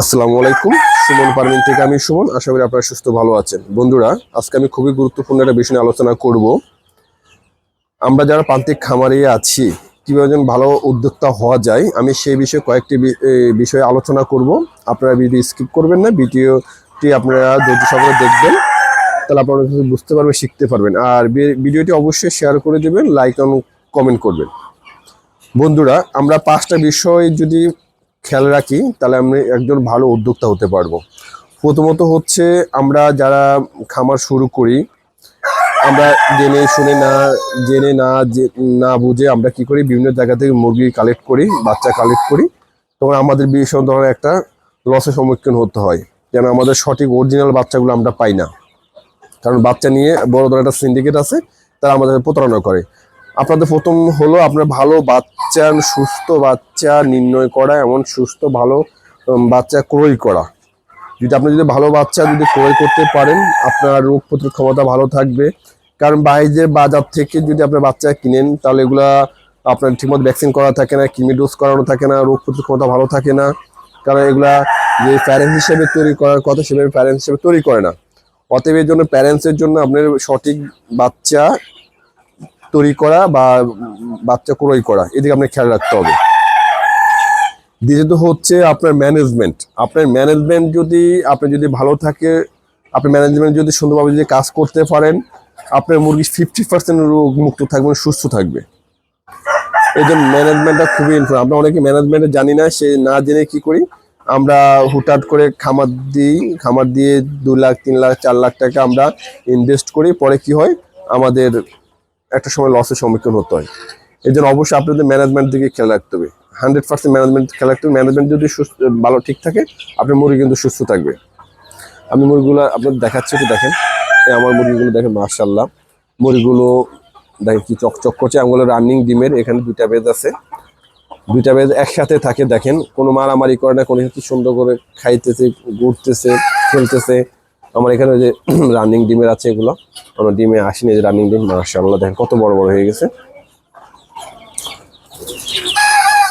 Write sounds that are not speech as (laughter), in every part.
আসসালামু আলাইকুম। সুমন পারমিন থেকে আমি সুমন। আশা করি আপনারা সুস্থ ভালো আছেন। বন্ধুরা, আজকে আমি খুবই গুরুত্বপূর্ণ একটা বিষয় আলোচনা করব। আমরা যারা প্রান্তিক খামারে আছি, কীভাবে যেন ভালো উদ্যোক্তা হওয়া যায়, আমি সেই বিষয়ে কয়েকটি বিষয়ে আলোচনা করব। আপনারা ভিডিও স্কিপ করবেন না, ভিডিওটি আপনারা ধৈর্য সহকারে দেখবেন। তাহলে আপনারা কিছু বুঝতে পারবেন, শিখতে পারবেন। আর ভিডিওটি অবশ্যই শেয়ার করে দেবেন, লাইক এবং কমেন্ট করবেন। বন্ধুরা, আমরা পাঁচটা বিষয় যদি খেয়াল রাখি, তাহলে আমি একজন ভালো উদ্যোক্তা হতে পারব। প্রথমত হচ্ছে আমরা যারা খামার শুরু করি, আমরা জেনে শুনে না, জেনে না না বুঝে আমরা কি করি, বিভিন্ন জায়গা থেকে মুরগি কালেক্ট করি, বাচ্চা কালেক্ট করি। তখন আমাদের ভীষণ ধরনের একটা লসের সম্মুখীন হতে হয়, যেন আমাদের সঠিক অরিজিনাল বাচ্চাগুলো আমরা পাই না। কারণ বাচ্চা নিয়ে বড় ধরনের একটা সিন্ডিকেট আছে, তারা আমাদের প্রতারণা করে। আপনাদের প্রথম হলো আপনার ভালো বাচ্চা সুস্থ বাচ্চা নির্ণয় করা, এমন সুস্থ, ভালো বাচ্চা ক্রয় করা। যদি আপনি যদি ভালো বাচ্চা যদি ক্রয় করতে পারেন, আপনার রোগ প্রতিরোধ ক্ষমতা ভালো থাকবে। কারণ বাইরে বাজার থেকে যদি আপনার বাচ্চা কিনেন, তাহলে এগুলা আপনার ঠিকমতো ভ্যাকসিন করা থাকে না, কিমি ডোজ করানো থাকে না, রোগ প্রতিরোধ ক্ষমতা ভালো থাকে না। কারণ এগুলা যে প্যারেন্টস হিসেবে তৈরি করার কথা, সেভাবে প্যারেন্টস হিসেবে তৈরি করে না। অতএব এর জন্য প্যারেন্টসের জন্য আপনার সঠিক বাচ্চা তৈরি করা বা বাচ্চা ক্রয় করা, এদিকে আপনার খেয়াল রাখতে হবে। দ্বিতীয়ত হচ্ছে আপনার ম্যানেজমেন্ট আপনার ম্যানেজমেন্ট যদি, আপনি যদি ভালো থাকে, আপনি ম্যানেজমেন্ট যদি সুন্দরভাবে যদি কাজ করতে পারেন, আপনার মুরগি ফিফটি পার্সেন্ট রোগ মুক্ত থাকবে মানে সুস্থ থাকবে। এই জন্য ম্যানেজমেন্টটা খুবই ইম্পর্টেন্ট আমরা অনেকে ম্যানেজমেন্টে জানি না, সে না জেনে কি করি? আমরা হুটহাট করে খামার দিই, খামার দিয়ে দু লাখ, তিন লাখ, চার লাখ টাকা আমরা ইনভেস্ট করি। পরে কি হয়? আমাদের একটা সময় লসের সম্মুখীন হতে হয়। এই জন্য অবশ্যই আপনাদের ম্যানেজমেন্ট দিকে খেয়াল রাখতে হবে। হান্ড্রেড পার্সেন্ট ম্যানেজমেন্ট খেয়াল রাখতে হবে। ম্যানেজমেন্ট যদি সুস্থ, ভালো ঠিক থাকে, আপনার মুরগি কিন্তু সুস্থ থাকবে। আমি মুরগিগুলো আপনাদের দেখাচ্ছি একটু দেখেন। আমার মুরগিগুলো দেখেন মার্শাল্লাহ মুরগিগুলো দেখেন কি চকচক করছে। আমগুলো রানিং ডিমের, এখানে দুইটা বেজ আছে। দুইটা বেজ একসাথে থাকে, দেখেন। কোনো মারামারি করে না, কোনো কিছু সুন্দর করে খাইতেছে, ঘুরতেছে, খেলতেছে। আমার এখানে যে (clears throat) রানিং ডিমের আছে এগুলো। আমার ডিমে আসেনি যে রানিং ডিম মার্শাল্লাহ দেখেন কত বড় বড় হয়ে গেছে।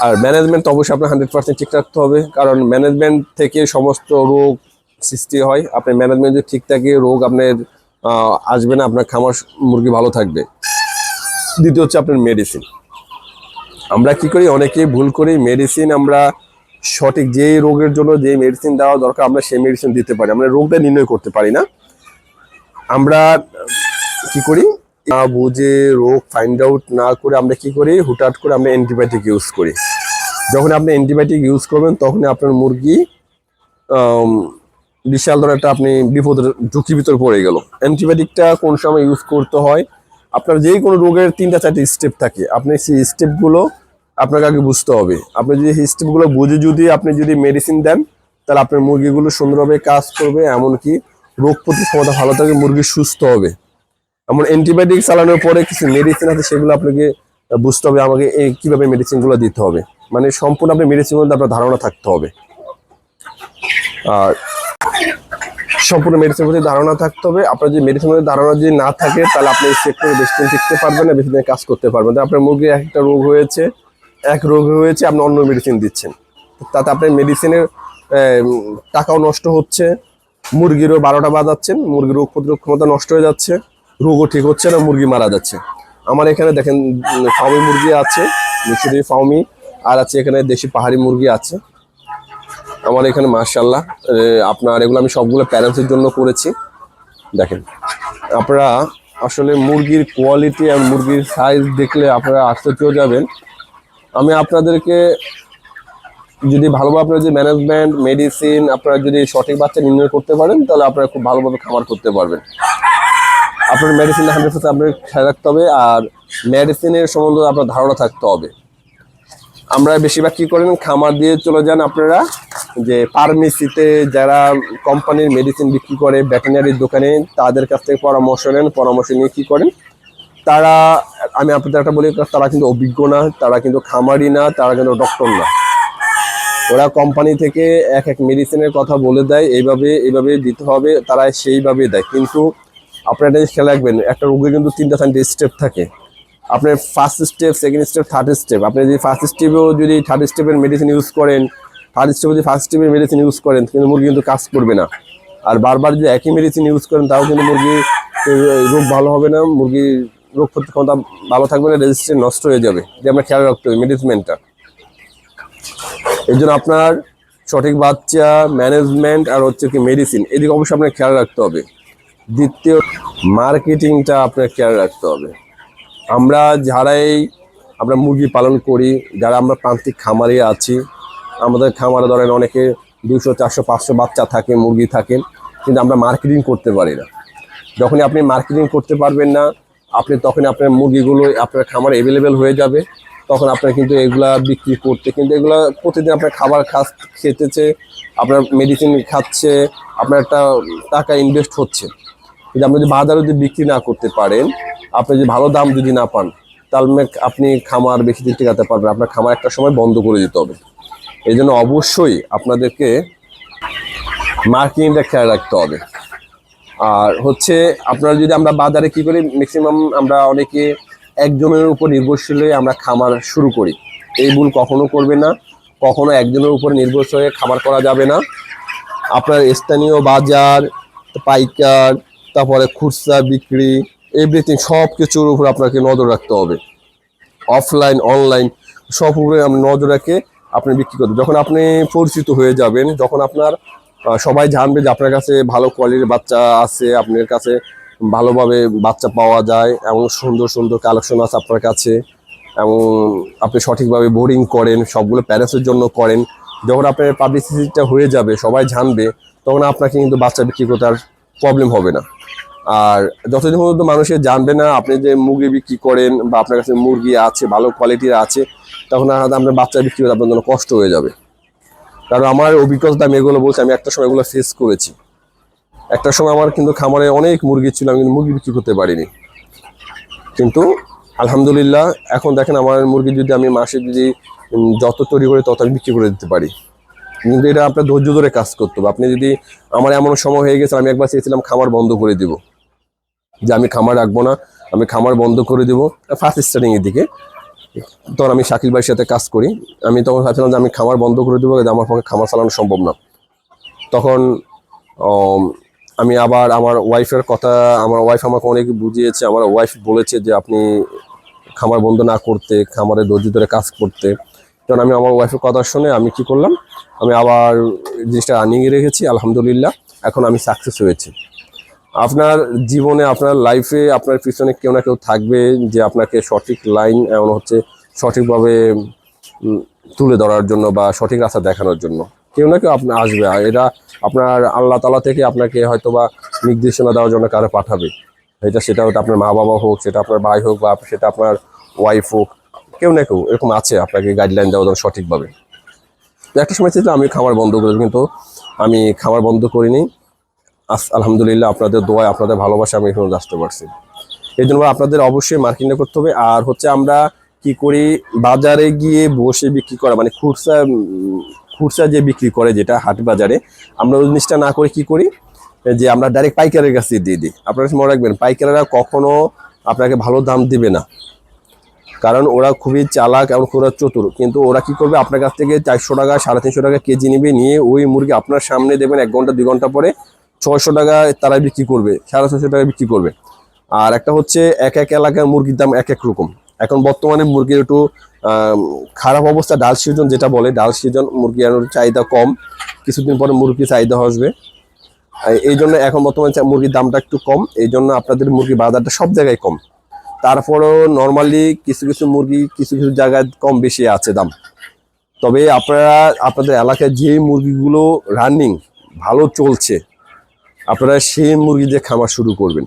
আর ম্যানেজমেন্ট অবশ্যই আপনার হান্ড্রেড পার্সেন্ট ঠিক রাখতে হবে, কারণ ম্যানেজমেন্ট থেকে সমস্ত রোগ সৃষ্টি হয়। আপনার ম্যানেজমেন্ট যদি ঠিক থাকে, রোগ আপনার আসবে না, আপনার খামার মুরগি ভালো থাকবে। দ্বিতীয় হচ্ছে আপনার মেডিসিন আমরা কি করি? অনেকেই ভুল করি। মেডিসিন আমরা সঠিক যে রোগের জন্য যে মেডিসিন দেওয়া দরকার, আমরা সেই মেডিসিন দিতে পারি। আমরা রোগটা নির্ণয় করতে পারি না। আমরা কি করি? না বুঝে রোগ ফাইন্ড আউট না করে আমরা কি করি? হুটহাট করে আমরা অ্যান্টিবায়োটিক ইউজ করি। যখন আপনি অ্যান্টিবায়োটিক ইউজ করবেন, তখন আপনার মুরগি বিশাল ধরনের একটা আপনি বিপদের ঝুঁকির ভিতর পড়ে গেল। অ্যান্টিবায়োটিকটা কোন সময় ইউজ করতে হয়? আপনার যেই কোনো রোগের তিনটা, চারটি স্টেপ থাকে। আপনি সেই স্টেপগুলো আপনাকে আগে বুঝতে হবে। আপনি যদি স্টেপগুলো বুঝে যদি আপনি যদি মেডিসিন দেন, তাহলে আপনার মুরগিগুলো সুন্দরভাবে কাজ করবে, এমনকি রোগ প্রতিরোধ ভালো থাকবে মুরগি সুস্থ হবে। এমন অ্যান্টিবায়োটিক চালানোর পরে কিছু মেডিসিন আছে, সেগুলো আপনাকে বুঝতে হবে, আমাকে এই কীভাবে মেডিসিনগুলো দিতে হবে। মানে সম্পূর্ণ আপনি মেডিসিনগুলো আপনার ধারণা থাকতে হবে। আর সম্পূর্ণ মেডিসিনের প্রতি ধারণা থাকতে হবে। আপনার যদি মেডিসিনের ধারণা যদি না থাকে, তাহলে আপনি সেক্টরে বেশি দিন টিকতে পারবেন না, বেশি দিন কাজ করতে পারবেন আপনার মুরগির একটা রোগ হয়েছে এক রোগ হয়েছে আপনি অন্য মেডিসিন দিচ্ছেন। তাতে আপনার মেডিসিনের টাকাও নষ্ট হচ্ছে মুরগিরও বারোটা বাজাচ্ছেন মুরগির রোগ প্রতিরোধ ক্ষমতা নষ্ট হয়ে যাচ্ছে রোগও ঠিক হচ্ছে না মুরগি মারা যাচ্ছে। আমার এখানে দেখেন উম, ফার্মি মুরগি আছে মিশরি ফার্মি আর আছে এখানে দেশি পাহাড়ি মুরগি আছে। আমার এখানে মার্শাল্লাহ আপনার এগুলো আমি সবগুলো প্যারেন্টসের জন্য করেছি। দেখেন আপনারা আসলে মুরগির কোয়ালিটি আর মুরগির সাইজ দেখলে আপনারা আশ্চর্য যাবেন। আমি আপনাদেরকে যদি ভালোভাবে আপনার যে ম্যানেজমেন্ট মেডিসিন আপনারা যদি সঠিক বাচ্চা নির্ণয় করতে পারেন, তাহলে আপনারা খুব ভালোভাবে খামার করতে পারবেন। আপনার মেডিসিন হান্ড্রেড আপনার খেয়াল রাখতে হবে, আর মেডিসিনের সম্বন্ধে আপনার ধারণা থাকতে হবে। আমরা বেশিরভাগ কী করেন, খামার দিয়ে চলে যান আপনারা, যে ফার্মেসিতে যারা কোম্পানির মেডিসিন বিক্রি করে ভেটেনারির দোকানে, তাদের কাছ থেকে পরামর্শ নেন, পরামর্শ নিয়ে কী করেন তারা, আমি আপনাদের একটা বলি, তারা কিন্তু অভিজ্ঞ না, তারা কিন্তু খামারি না, তারা কিন্তু ডক্টর না। ওরা কোম্পানি থেকে এক এক মেডিসিনের কথা বলে দেয়, এইভাবে এইভাবে দিতে হবে, তারা সেইভাবে দেয়। কিন্তু আপনারা এটা খেয়াল রাখবেন, একটা রোগের কিন্তু তিনটা চারটে স্টেপ থাকে। আপনার first step second step third step আপনি যদি ফার্স্ট স্টেপেও যদি থার্ড স্টেপের মেডিসিন ইউজ করেন থার্ড স্টেপে যদি ফার্স্ট স্টেপের মেডিসিন ইউজ করেন, কিন্তু মুরগি কিন্তু কাজ করবে না। আর বারবার যদি একই মেডিসিন ইউজ করেন, তাও কিন্তু মুরগি, রোগ ভালো হবে না, মুরগি রোগ প্রতিরোধ ক্ষমতা ভালো থাকবে না রেজিস্ট্রেন্ট নষ্ট হয়ে যাবে। যে আমরা খেয়াল রাখতে হবে মেডিসিনটা এই জন্য আপনার সঠিক বাচ্চা ম্যানেজমেন্ট আর হচ্ছে কি মেডিসিন এদিকে অবশ্যই আপনার খেয়াল রাখতে হবে। দ্বিতীয় মার্কেটিংটা আপনার খেয়াল রাখতে হবে। আমরা যারাই আমরা মুরগি পালন করি, যারা আমরা প্রান্তিক খামারে আছি, আমাদের খামারে ধরেন অনেকে দুশো চারশো, পাঁচশো বাচ্চা থাকে, মুরগি থাকে, কিন্তু আমরা মার্কেটিং করতে পারি না। যখনই আপনি মার্কেটিং করতে পারবেন না আপনি তখন আপনার মুরগিগুলো আপনার খামারে অ্যাভেলেবেল হয়ে যাবে, তখন আপনার কিন্তু এগুলা বিক্রি করতে, কিন্তু এগুলা প্রতিদিন আপনার খাবার খাস, খেতেছে, আপনার মেডিসিন খাচ্ছে আপনার একটা টাকা ইনভেস্ট হচ্ছে। কিন্তু আপনি যদি বাজারে যদি বিক্রি না করতে পারেন, আপনি যদি ভালো দাম যদি না পান, তাহলে আপনি খামার বেশি দিন টিকাতে পারবেন আপনার খামার একটা সময় বন্ধ করে দিতে হবে। এই জন্য অবশ্যই আপনাদেরকে মার্কেটিংটা খেয়াল রাখতে হবে। আর হচ্ছে আপনারা যদি আমরা বাজারে কি করি ম্যাক্সিমাম আমরা অনেকে একজনের উপর নির্ভরশীল হয়ে আমরা খামার শুরু করি। এই ভুল কখনো করবে না, কখনো একজনের উপর নির্ভরশীল হয়ে খামার করা যাবে না। আপনার স্থানীয় বাজার, পাইকার, তারপরে খুচরা বিক্রি এভরিথিং সব কিছুর উপর আপনাকে নজর রাখতে হবে। অফলাইন অনলাইন সব উপরে আপনি নজর রেখে আপনি বিক্রি করবেন যখন আপনি পরিচিত হয়ে যাবেন, যখন আপনার সবাই জানবে যে আপনার কাছে ভালো কোয়ালিটির বাচ্চা আছে, আপনার কাছে ভালোভাবে বাচ্চা পাওয়া যায় এমন সুন্দর সুন্দর কালেকশন আছে আপনার কাছে এবং আপনি সঠিকভাবে বোর্ডিং করেন, সবগুলো প্যারেন্টসের জন্য করেন। যখন আপনার পাবলিসিটিটা হয়ে যাবে, সবাই জানবে, তখন আপনাকে কিন্তু বাচ্চা বিক্রি করতে আর প্রবলেম হবে না। আর যতদিন পর্যন্ত মানুষের জানবে না, আপনি যে মুরগি বিক্রি করেন বা আপনার কাছে মুরগি আছে, ভালো কোয়ালিটির আছে, তখন আপনার বাচ্চা বিক্রি করতে আপনার জন্য কষ্ট হয়ে যাবে। কারণ আমার অভিজ্ঞতা আমি এগুলো বলছি, আমি একটা সময় এগুলো ফেস করেছি। একটা সময় আমার কিন্তু খামারে অনেক মুরগি ছিল, আমি কিন্তু মুরগি বিক্রি করতে পারিনি। কিন্তু আলহামদুলিল্লাহ, এখন দেখেন আমার মুরগি যদি আমি মাসে যদি যত তৈরি করে তত আমি বিক্রি করে দিতে পারি। কিন্তু এটা আপনার ধৈর্য ধরে কাজ করতে হবে। আপনি যদি, আমার এমন সময় হয়ে গেছে, আমি একবার চেয়েছিলাম খামার বন্ধ করে দিব। যে আমি খামার রাখব না, আমি খামার বন্ধ করে দিব। ফার্স্ট স্টার্টিং এর দিকে। তখন আমি শাকিল ভাইয়ের সাথে কাজ করি। আমি তখন ভাবছিলাম যে আমি খামার বন্ধ করে দেবো, কিন্তু আমার পক্ষে খামার চালানো সম্ভব না। তখন আমি আবার আমার ওয়াইফের কথা, আমার ওয়াইফ আমাকে অনেক বুঝিয়েছে, আমার ওয়াইফ বলেছে যে আপনি খামার বন্ধ না করতে, খামারে ধৈর্য ধরে কাজ করতে। তখন আমি আমার ওয়াইফের কথা শুনে আমি কি করলাম, আমি আবার জিনিসটা রানিংয়ে রেখেছি, আলহামদুলিল্লাহ, এখন আমি সাকসেস হয়েছি। আপনার জীবনে, আপনার লাইফে আপনার পিছনে কেউ না কেউ থাকবে যে আপনাকে সঠিক লাইন এমন হচ্ছে সঠিকভাবে তুলে ধরার জন্য বা সঠিক রাস্তা দেখানোর জন্য। কেউ না কেউ আপনার আসবে। এটা আপনার আল্লাহ তালা থেকে আপনাকে হয়তো বা নির্দেশনা দেওয়ার জন্য কারও পাঠাবে। এটা সেটা হয়তো আপনার মা বাবা হোক, সেটা আপনার ভাই হোক বা সেটা আপনার ওয়াইফ হোক, কেউ না কেউ এরকম আছে আপনাকে গাইডলাইন দেওয়ার জন্য সঠিকভাবে। একটা সময় ছিল আমি খামার বন্ধ করে কিন্তু আমি খামার বন্ধ করিনি। আলহামদুলিল্লাহ আপনাদের দোয়ায়, আপনাদের ভালোবাসা আমি এখানে আসতে পারছি। এই জন্য আপনাদের অবশ্যই মার্কেটিং করতে হবে। আর হচ্ছে আমরা কি করি, বাজারে গিয়ে বসে বিক্রি করা মানে খুচরা খুচরা যে বিক্রি করে, যেটা হাট বাজারে, আমরা ওই জিনিসটা না করে কি করি যে আমরা ডাইরেক্ট পাইকারের কাছে দিয়ে দিই। আপনারা মনে রাখবেন, পাইকারেরা কখনো আপনাকে ভালো দাম দিবে না। কারণ ওরা খুবই চালাক এবং খুব চতুর। কিন্তু ওরা কি করবে, আপনার কাছ থেকে চারশো টাকা, সাড়ে তিনশো টাকা কেজি নিবে, নিয়ে ওই মুরগি আপনার সামনে দেবেন এক ঘণ্টা, দুই ঘণ্টা পরে ছয়শো টাকায় তারা বিক্রি করবে, সাড়ে ছয়শো টাকা বিক্রি করবে। আর একটা হচ্ছে এক এক এলাকার মুরগির দাম এক এক রকম। এখন বর্তমানে মুরগির একটু খারাপ অবস্থা, ডাল সিজন যেটা বলে, ডাল সিজন মুরগি আর চাহিদা কম, কিছুদিন পরে মুরগির চাহিদা আসবে। এই জন্য এখন বর্তমানে মুরগির দামটা একটু কম, এই জন্য আপনাদের মুরগির বাজারটা সব জায়গায় কম। তারপরেও নর্মালি কিছু কিছু মুরগি কিছু কিছু জায়গায় কম বেশি আছে দাম। তবে আপনারা, আপনাদের এলাকায় যে মুরগিগুলো রানিং ভালো চলছে আপনারা সেই মুরগি দিয়ে খামার শুরু করবেন।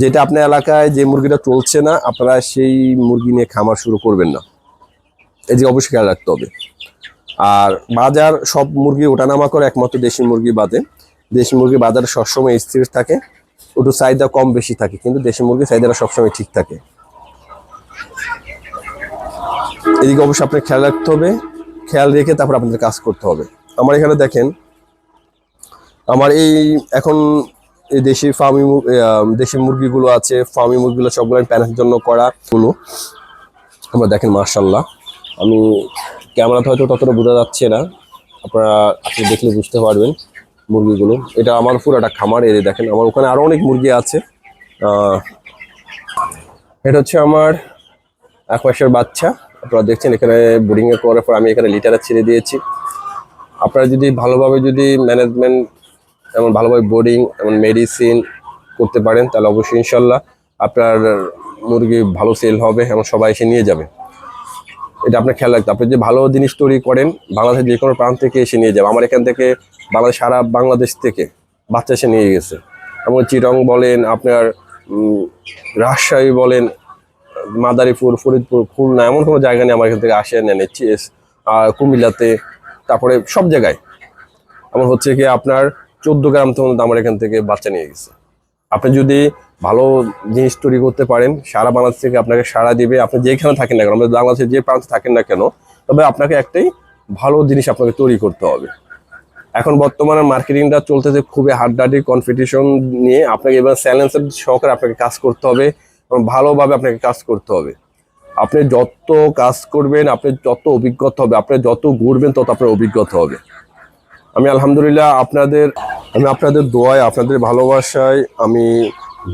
যেটা আপনার এলাকায় যে মুরগিটা চলছে না, আপনারা সেই মুরগি নিয়ে খামার শুরু করবেন না। এদিকে অবশ্যই খেয়াল রাখতে হবে। আর বাজার সব মুরগি ওঠানামা করে একমাত্র দেশি মুরগি বাদে। দেশি মুরগি বাজারে সবসময় স্থির থাকে একটু চাহিদা কম বেশি থাকে, কিন্তু দেশি মুরগির চাহিদাটা সবসময় ঠিক থাকে। এদিকে অবশ্যই আপনার খেয়াল রাখতে হবে, খেয়াল রেখে তারপর আপনাদের কাজ করতে হবে। আমার এখানে দেখেন আমার এই এখন এই দেশি ফার্মি দেশি মুরগিগুলো আছে ফার্মি মুরগিগুলো সবগুলো আমি প্যানের জন্য করা গুলো। আমরা দেখেন মার্শাল্লাহ আমি ক্যামেরাতে হয়তো ততটা বোঝা যাচ্ছে না। আপনারা আপনি দেখলে বুঝতে পারবেন মুরগিগুলো। এটা আমার পুরো একটা খামার যে দেখেন, আমার ওখানে আরও অনেক মুরগি আছে। এটা হচ্ছে আমার এক মাসের বাচ্চা। আপনারা দেখছেন, এখানে বোর্ডিং এর করার পর আমি এখানে লিটারে ছেড়ে দিয়েছি। আপনারা যদি ভালোভাবে যদি ম্যানেজমেন্ট এমন ভালোভাবে বোর্ডিং এমন মেডিসিন করতে পারেন, তাহলে অবশ্যই ইনশাল্লাহ আপনার মুরগি ভালো সেল হবে এবং সবাই এসে নিয়ে যাবে। এটা আপনার খেয়াল রাখতে আপনি যে ভালো জিনিস তৈরি করেন, বাংলাদেশের যে কোনো প্রান্ত থেকে এসে নিয়ে যাবে। আমার এখান থেকে বাংলাদেশ, সারা বাংলাদেশ থেকে বাচ্চা এসে নিয়ে গেছে। এবং চিরং বলেন, আপনার রাজশাহী বলেন, মাদারীপুর, ফরিদপুর, খুলনা, এমন কোনো জায়গা নেই আমার এখান থেকে আসে নেন চিএস আর কুমিল্লাতে, তারপরে সব জায়গায়। এমন হচ্ছে কি আপনার চোদ্দ গ্রাম তো আমার এখান থেকে বাচ্চা নিয়ে গেছে। আপনি যদি ভালো জিনিস তৈরি করতে পারেন, সারা বাংলাদেশ থেকে আপনাকে সারা দিবে। আপনি যেখানে থাকেন না কেন, আমাদের বাংলাদেশে যে প্রান্তে থাকেন না কেন, তবে আপনাকে একটাই ভালো জিনিস আপনাকে তৈরি করতে হবে। এখন বর্তমানে মার্কেটিংটা চলতেছে খুবই হাড্ডাডি কম্পিটিশন নিয়ে। আপনাকে এবার চ্যালেঞ্জের সহকারে আপনাকে কাজ করতে হবে এবং ভালোভাবে আপনাকে কাজ করতে হবে। আপনি যত কাজ করবেন, আপনি যত অভিজ্ঞতা হবে, আপনি যত ঘুরবেন তত আপনার অভিজ্ঞতা হবে। আমি আলহামদুলিল্লাহ আপনাদের, আমি আপনাদের দোয়ায়, আপনাদের ভালোবাসায় আমি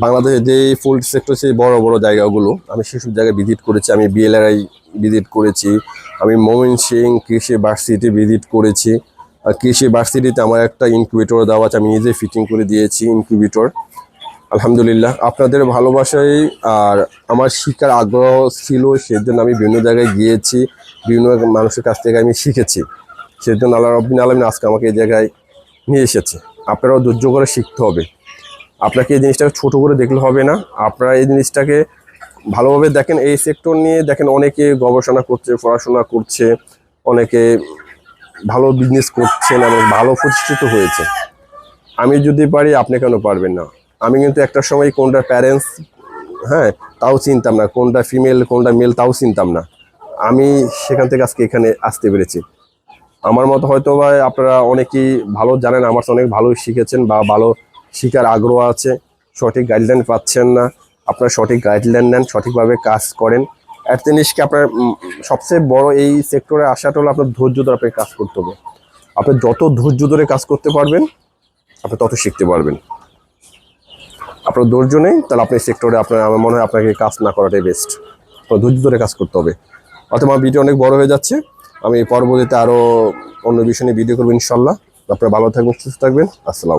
বাংলাদেশের যে ফুড সেক্টর সেই বড় বড় জায়গাগুলো আমি সেসব জায়গায় ভিজিট করেছি, আমি বিএলআরআই ভিজিট করেছি, আমি মোমিন সিং কৃষি ভার্সিটি ভিজিট করেছি। আর কৃষি ভার্সিটিতে আমার একটা ইনকিউবেটর দেওয়া আছে, আমি নিজে ফিটিং করে দিয়েছি ইনকিউবেটর আলহামদুলিল্লাহ, আপনাদের ভালোবাসায় আর আমার শিক্ষার আগ্রহ ছিল, সেজন্য আমি বিভিন্ন জায়গায় গিয়েছি, বিভিন্ন মানুষের কাছ থেকে আমি শিখেছি। সেজন্য আল্লাহ রব্বিন আলমিন আজকে আমাকে এই জায়গায় নিয়ে এসেছে। আপনারাও ধৈর্য করে শিখতে হবে। আপনাকে এই জিনিসটাকে ছোট করে দেখলে হবে না। আপনারা এই জিনিসটাকে ভালোভাবে দেখেন, এই সেক্টর নিয়ে দেখেন, অনেকে গবেষণা করছে, পড়াশোনা করছে, অনেকে ভালো বিজনেস করছেন এবং ভালো প্রতিষ্ঠিত হয়েছে। আমি যদি পারি, আপনি কেন পারবেন না? আমি কিন্তু একটা সময় কোনটা প্যারেন্টস হ্যাঁ তাও চিনতাম না। কোনটা ফিমেল কোনটা মেল তাও চিনতাম না। আমি সেখান থেকে আজকে এখানে আসতে পেরেছি। আমার মতো হয়তো বা আপনারা অনেকেই ভালো জানেন, আমার অনেক ভালো শিখেছেন বা ভালো শিখার আগ্রহ আছে। সঠিক গাইডলাইন পাচ্ছেন না। আপনারা সঠিক গাইডলাইন নেন, সঠিকভাবে কাজ করেন। একটা জিনিসকে আপনার সবচেয়ে বড় এই সেক্টরে আসাটা হলো আপনার ধৈর্য ধরে আপনাকে কাজ করতে হবে। আপনি যত ধৈর্য ধরে কাজ করতে পারবেন, আপনি তত শিখতে পারবেন। আপনার ধৈর্য নেই, তাহলে আপনি সেক্টরে আপনার, আমার মনে হয় আপনাকে কাজ না করাটাই বেস্ট ধৈর্য ধরে কাজ করতে হবে। অথবা ভিডিও অনেক বড় হয়ে যাচ্ছে। আমি পরবর্তীতে আরও অন্য বিষয় নিয়ে ভিডিও করব ইনশাল্লাহ। আপনারা ভালো থাকবেন, সুস্থ থাকবেন। আসসালাম